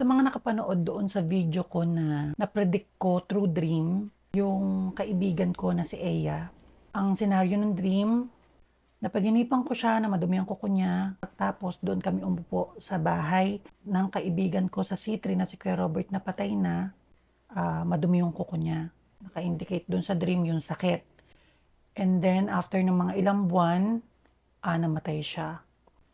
Sa mga nakapanood doon sa video ko na na-predict ko through dream, yung kaibigan ko na si Eya, ang senaryo ng dream, napaginipan ko siya na madumi ang kuko niya. Tapos doon kami umupo sa bahay ng kaibigan ko sa C3 na si Kuya Robert na patay na, ah, madumi yung kuko niya. Naka-indicate doon sa dream yung sakit. And then after ng mga ilang buwan, ah, namatay siya.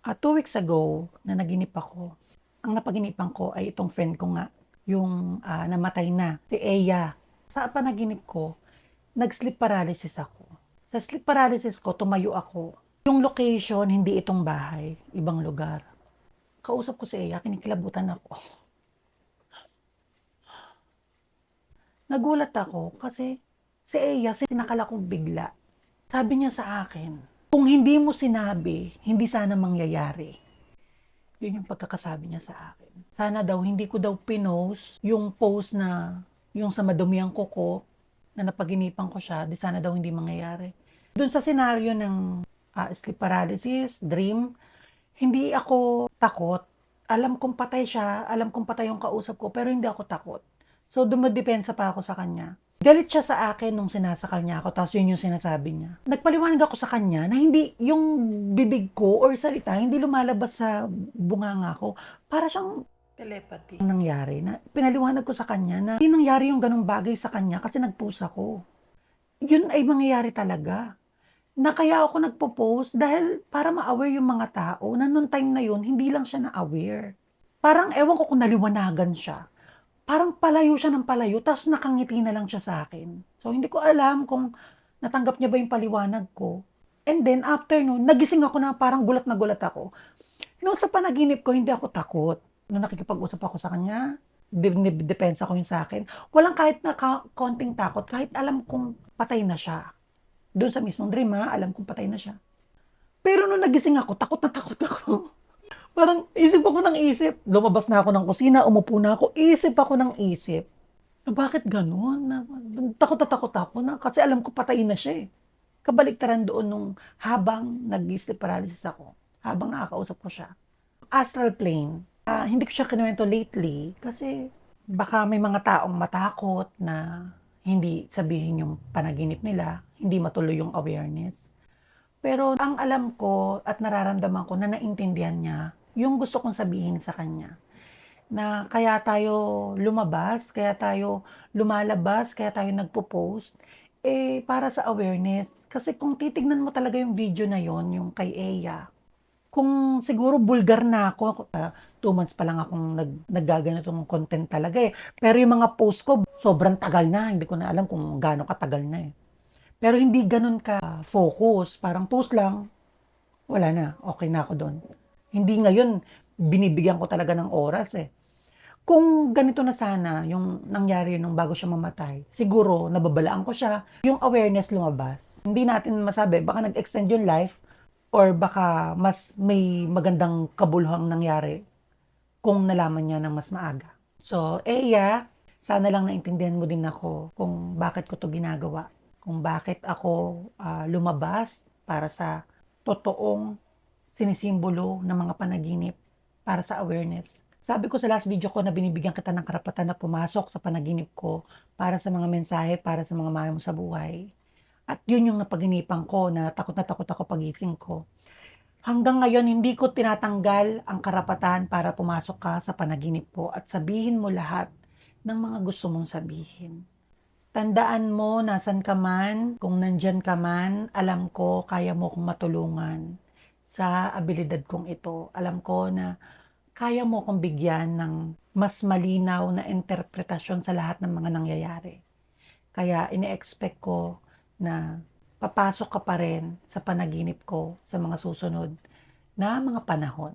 At two weeks ago, na naginip ako, ang napaginipan ko ay itong friend ko nga, yung ah, namatay na, si Eya. Sa panaginip ko, nag-sleep paralysis ako. Sa sleep paralysis ko, tumayo ako. Yung location, hindi itong bahay, ibang lugar. Kausap ko si Eya, kinikilabutan ako. Nagulat ako kasi si Eya, sinakala kong bigla. Sabi niya sa akin, kung hindi mo sinabi, hindi sana mangyayari. Yun yung pagkakasabi niya sa akin. Sana daw, hindi ko daw pinost yung post na, yung sa madumiang kuko, na napaginipan ko siya, di sana daw hindi mangyayari. Doon sa senaryo ng ah, sleep paralysis, dream, hindi ako takot. Alam kong patay siya, alam kong patay yung kausap ko, pero hindi ako takot. So, dumadepensa pa ako sa kanya. Galit siya sa akin nung sinasakal niya ako, tapos yun yung sinasabi niya. Nagpaliwanag ako sa kanya na hindi yung bibig ko or salita, hindi lumalabas sa bunganga ko. Para siyang telepathy ang nangyari. Na, pinaliwanag ko sa kanya na hindi nangyari yung ganong bagay sa kanya kasi nagpusa ko. Yun ay mangyayari talaga. Na kaya ako nagpo-post dahil para ma-aware yung mga tao na noong time na yun, hindi lang siya na-aware. Parang ewan ko kung naliwanagan siya parang palayo siya ng palayo, tapos nakangiti na lang siya sa akin. So, hindi ko alam kung natanggap niya ba yung paliwanag ko. And then, after nun, nagising ako na parang gulat na gulat ako. Noon sa panaginip ko, hindi ako takot. Noong nakikipag-usap ako sa kanya, depensa ko yun sa akin. Walang kahit na ka- konting takot, kahit alam kong patay na siya. Doon sa mismong dream, ha, alam kong patay na siya. Pero nung nagising ako, takot na takot ako. Parang isip ako ng isip. Lumabas na ako ng kusina, umupo na ako, isip ako ng isip. Na bakit ganun? Na, takot na takot ako na kasi alam ko patay na siya eh. Kabaliktaran doon nung habang nag-sleep paralysis ako, habang nakakausap ko siya. Astral plane, ah, hindi ko siya kinuwento lately kasi baka may mga taong matakot na hindi sabihin yung panaginip nila, hindi matuloy yung awareness. Pero ang alam ko at nararamdaman ko na naintindihan niya yung gusto kong sabihin sa kanya. Na kaya tayo lumabas, kaya tayo lumalabas, kaya tayo nagpo-post, eh para sa awareness. Kasi kung titignan mo talaga yung video na yon yung kay Eya, kung siguro bulgar na ako, uh, two months pa lang akong nag, naggaganitong content talaga eh. Pero yung mga post ko, sobrang tagal na. Hindi ko na alam kung gaano katagal na eh. Pero hindi ganun ka focus. Parang post lang, wala na. Okay na ako doon. Hindi ngayon, binibigyan ko talaga ng oras eh. Kung ganito na sana yung nangyari nung bago siya mamatay, siguro nababalaan ko siya, yung awareness lumabas. Hindi natin masabi, baka nag-extend yung life or baka mas may magandang kabuluhang nangyari kung nalaman niya ng mas maaga. So, Eya, sana lang naintindihan mo din ako kung bakit ko to ginagawa. Kung bakit ako uh, lumabas para sa totoong sinisimbolo ng mga panaginip para sa awareness. Sabi ko sa last video ko na binibigyan kita ng karapatan na pumasok sa panaginip ko para sa mga mensahe, para sa mga mahal mo sa buhay. At yun yung napaginipan ko na takot na takot ako pagising ko. Hanggang ngayon, hindi ko tinatanggal ang karapatan para pumasok ka sa panaginip ko at sabihin mo lahat ng mga gusto mong sabihin. Tandaan mo, nasan ka man, kung nandyan ka man, alam ko, kaya mo kong matulungan sa abilidad kong ito. Alam ko na kaya mo kong bigyan ng mas malinaw na interpretasyon sa lahat ng mga nangyayari. Kaya ine-expect ko na papasok ka pa rin sa panaginip ko sa mga susunod na mga panahon.